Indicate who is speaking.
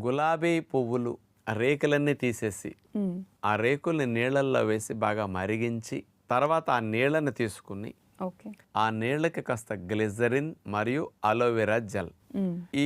Speaker 1: గులాబీ పువ్వులు ఆ రేకులన్నీ తీసేసి ఆ రేకుల్ని నీళ్ళల్లో వేసి బాగా మరిగించి తర్వాత ఆ నీళ్ళని తీసుకుని
Speaker 2: ఓకే.
Speaker 1: ఆ నీళ్ళకి కాస్త గ్లిజరిన్ మరియు అలోవెరా జెల్. ఈ